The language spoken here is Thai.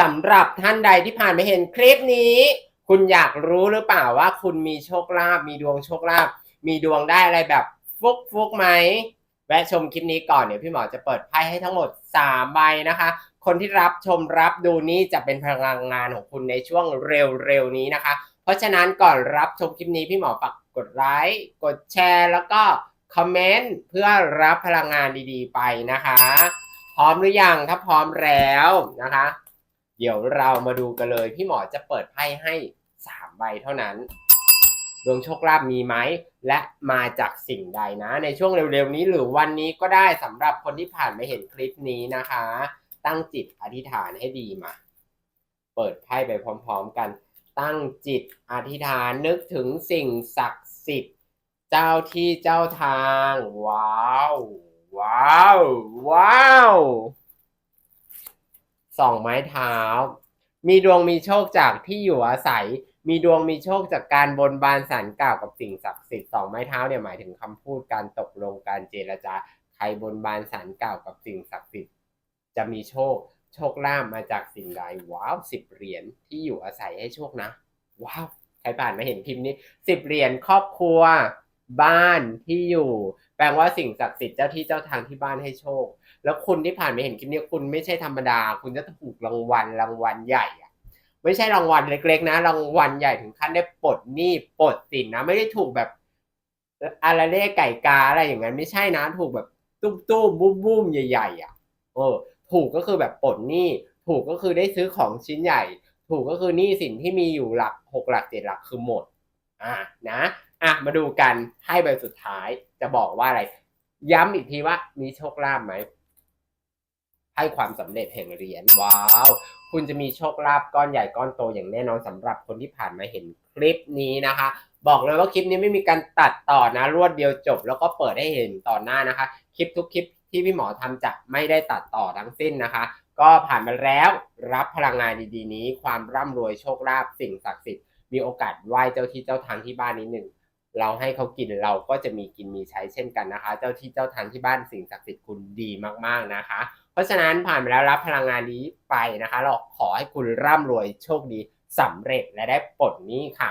สำหรับท่านใดที่ผ่านไปเห็นคลิปนี้ คุณอยากรู้หรือเปล่าว่าคุณมีโชคลาภมีดวงโชคลาภมีดวงได้อะไรแบบฟุกฟุกไหมแวะชมคลิปนี้ก่อนเดี๋ยวพี่หมอจะเปิดไพ่ให้ทั้งหมด3ใบนะคะ คนที่รับชมรับดูนี้จะเป็นพลังงานของคุณในช่วงเร็วๆนี้นะคะ เพราะฉะนั้นก่อนรับชมคลิปนี้พี่หมอฝากกดไลค์กดแชร์ แล้วก็คอมเมนต์เพื่อรับพลังงานดีๆ ไปนะคะ พร้อมหรือยังถ้าพร้อมแล้วนะคะ เดี๋ยวเรามาดูกันเลย พี่หมอจะเปิดไพ่ให้สามใบเท่านั้น ดวงโชคลาภมีไหม และมาจากสิ่งใดนะ ในช่วงเร็วๆนี้หรือวันนี้ก็ได้สำหรับคนที่ผ่านมาเห็นคลิปนี้นะคะ ตั้งจิตอธิษฐานให้ดีมา เปิดไพ่ไปพร้อมๆกัน ตั้งจิตอธิษฐานนึกถึงสิ่งศักดิ์สิทธิ์ เจ้าที่เจ้าทาง ว้าว ว้าว ว้าว สองไม้เท้า มีดวงมีโชคจากที่อยู่อาศัย มีดวงมีโชคจากการบนบานสารกล่าวกับสิ่งศักดิ์สิทธิ์สองไม้เท้าเนี่ยหมายถึงคำพูดการตกลงการเจรจาใครบนบานสารกล่าวกับสิ่งศักดิ์สิทธิ์จะมีโชคโชคลาภมาจากสิ่งใดว้าวสิบเหรียญที่อยู่อาศัยให้โชคนะว้าวใครผ่านมาเห็นพิมพ์นี้สิบเหรียญครอบครัว บ้านที่อยู่ แปลว่าสิ่งศักดิ์สิทธิ์เจ้าที่เจ้าทางที่บ้านให้โชค แล้วคุณที่ผ่านมาเห็นคลิปนี้คุณไม่ใช่ธรรมดา คุณจะถูกรางวัลรางวัลใหญ่อะไม่ใช่รางวัลเล็ก ๆ นะ รางวัลใหญ่ถึงขั้นได้ปลดหนี้ปลดสินนะ ไม่ได้ถูกแบบอะไรเล่ไก่กาอะไรอย่างนั้นไม่ใช่นะ ถูกแบบตุ้มตุ้มบุ้มบุ้มๆใหญ่ๆอะเออ ถูกก็คือแบบปลดหนี้ ถูกก็คือได้ซื้อของชิ้นใหญ่ ถูกก็คือหนี้สินที่มีอยู่หลักหกหลักเจ็ดหลักคือหมด อะนะ อะมาดูกันให้ใบสุดท้ายจะบอกว่าอะไร ย้ำอีกทีว่ามีโชคลาภไหม ให้ความสำเร็จแห่งเหรียญว้าว คุณจะมีโชคลาภก้อนใหญ่ก้อนโตอย่างแน่นอนสำหรับคนที่ผ่านมาเห็นคลิปนี้นะคะ บอกเลยว่าคลิปนี้ไม่มีการตัดต่อนะรวดเดียวจบ แล้วก็เปิดให้เห็นต่อหน้านะคะ คลิปทุกคลิปที่พี่หมอทำจะไม่ได้ตัดต่อทั้งสิ้นนะคะ ก็ผ่านมาแล้วรับพลังงานดีๆ นี้ ความร่ำรวยโชคลาภสิ่งศักดิ์สิทธิ์มีโอกาสไหว้เจ้าที่เจ้าทางที่บ้านนิดหนึ่ง เราให้เขากินเราก็จะมีกินมีใช้เช่นกันนะคะ เจ้าที่เจ้าทางที่บ้านสิ่งศักดิ์สิทธิ์คุณดีมากๆนะคะ เพราะฉะนั้นผ่านไปแล้วรับพลังงานนี้ไปนะคะ เราขอให้คุณร่ำรวยโชคดีสำเร็จและได้ปลดหนี้ค่ะ